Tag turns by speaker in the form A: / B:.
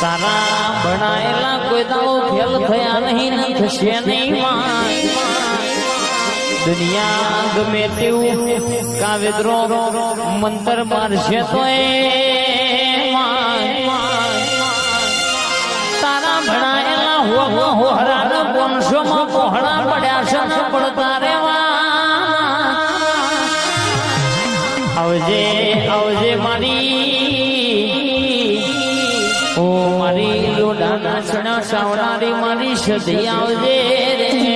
A: તારા ભણાયેલા કોઈ દાવો ફેલ થયા નહીં થશે નહીં માં દુનિયા ગમે તેવું કાવ્યદ્રો મંતર મારશે તો એ તારા ભણાયેલા હો હો હરાના પોનસો માં પહોળા પડ્યા છે પડતા રે આવજે આવજે મારી. ઓ મારી લોડાના છણા સાવનારી મારી સદી આવજે રે.